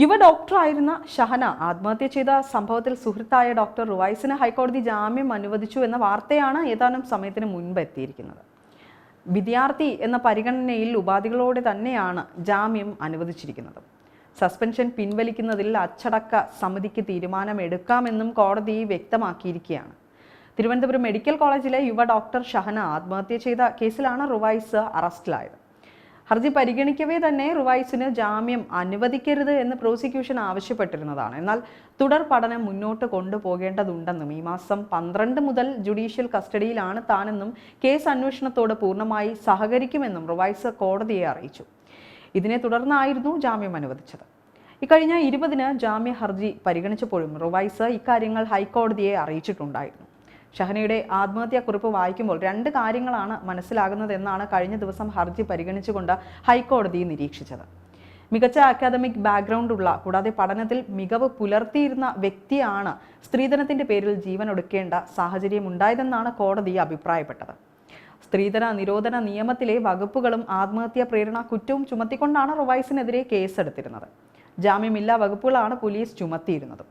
യുവ ഡോക്ടറായിരുന്ന ഷഹന ആത്മഹത്യ ചെയ്ത സംഭവത്തിൽ സുഹൃത്തായ ഡോക്ടർ റുവൈസിന് ഹൈക്കോടതി ജാമ്യം അനുവദിച്ചു എന്ന വാർത്തയാണ് ഏതാനും സമയത്തിന് മുൻപ് എത്തിയിരിക്കുന്നത്. വിദ്യാർത്ഥി എന്ന പരിഗണനയിൽ ഉപാധികളോടെ തന്നെയാണ് ജാമ്യം അനുവദിച്ചിരിക്കുന്നത്. സസ്പെൻഷൻ പിൻവലിക്കുന്നതിൽ അച്ചടക്ക സമിതിക്ക് തീരുമാനമെടുക്കാമെന്നും കോടതി വ്യക്തമാക്കിയിരിക്കുകയാണ്. തിരുവനന്തപുരം മെഡിക്കൽ കോളേജിലെ യുവ ഡോക്ടർ ഷഹന ആത്മഹത്യ ചെയ്ത കേസിലാണ് റുവൈസ് അറസ്റ്റിലായത്. ഹർജി പരിഗണിക്കവേ തന്നെ റുവൈസിന് ജാമ്യം അനുവദിക്കരുത് എന്ന് പ്രോസിക്യൂഷൻ ആവശ്യപ്പെട്ടിരുന്നതാണ്. എന്നാൽ തുടർ പഠനം മുന്നോട്ട് കൊണ്ടുപോകേണ്ടതുണ്ടെന്നും ഈ മാസം പന്ത്രണ്ട് മുതൽ ജുഡീഷ്യൽ കസ്റ്റഡിയിലാണ് താനെന്നും കേസ് അന്വേഷണത്തോട് പൂർണമായി സഹകരിക്കുമെന്നും റുവൈസ് കോടതിയെ അറിയിച്ചു. ഇതിനെ തുടർന്നായിരുന്നു ജാമ്യം അനുവദിച്ചത്. ഇക്കഴിഞ്ഞ ഇരുപതിന് ജാമ്യ ഹർജി പരിഗണിച്ചപ്പോഴും റുവൈസ് ഇക്കാര്യങ്ങൾ ഹൈക്കോടതിയെ അറിയിച്ചിട്ടുണ്ടായിരുന്നു. ഷഹനയുടെ ആത്മഹത്യാക്കുറിപ്പ് വായിക്കുമ്പോൾ രണ്ട് കാര്യങ്ങളാണ് മനസ്സിലാകുന്നതെന്നാണ് കഴിഞ്ഞ ദിവസം ഹർജി പരിഗണിച്ചുകൊണ്ട് ഹൈക്കോടതി നിരീക്ഷിച്ചത്. മികച്ച അക്കാദമിക് ബാക്ക്ഗ്രൗണ്ട് ഉള്ള കൂടാതെ പഠനത്തിൽ മികവ് പുലർത്തിയിരുന്ന വ്യക്തിയാണ് സ്ത്രീധനത്തിന്റെ പേരിൽ ജീവൻ ഒടുക്കേണ്ട സാഹചര്യം ഉണ്ടായതെന്നാണ് കോടതി അഭിപ്രായപ്പെട്ടത്. സ്ത്രീധന നിരോധന നിയമത്തിലെ വകുപ്പുകളും ആത്മഹത്യാ പ്രേരണ കുറ്റവും ചുമത്തിക്കൊണ്ടാണ് റുവൈസിനെതിരെ കേസെടുത്തിരുന്നത്. ജാമ്യമില്ലാ വകുപ്പുകളാണ് പോലീസ് ചുമത്തിയിരുന്നത്.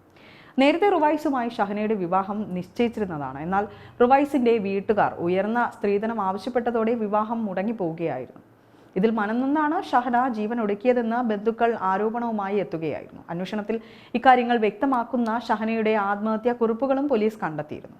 നേരത്തെ റുവൈസുമായി ഷഹനയുടെ വിവാഹം നിശ്ചയിച്ചിരുന്നതാണ്. എന്നാൽ റുവൈസിന്റെ വീട്ടുകാർ ഉയർന്ന സ്ത്രീധനം ആവശ്യപ്പെട്ടതോടെ വിവാഹം മുടങ്ങിപ്പോവുകയായിരുന്നു. ഇതിൽ മനംനിന്നാണ് ഷഹന ജീവൻ ഒടുക്കിയതെന്ന് ബന്ധുക്കൾ ആരോപണവുമായി എത്തുകയായിരുന്നു. അന്വേഷണത്തിൽ ഇക്കാര്യങ്ങൾ വ്യക്തമാക്കുന്ന ഷഹനയുടെ ആത്മഹത്യാ കുറിപ്പുകളും പോലീസ് കണ്ടെത്തിയിരുന്നു.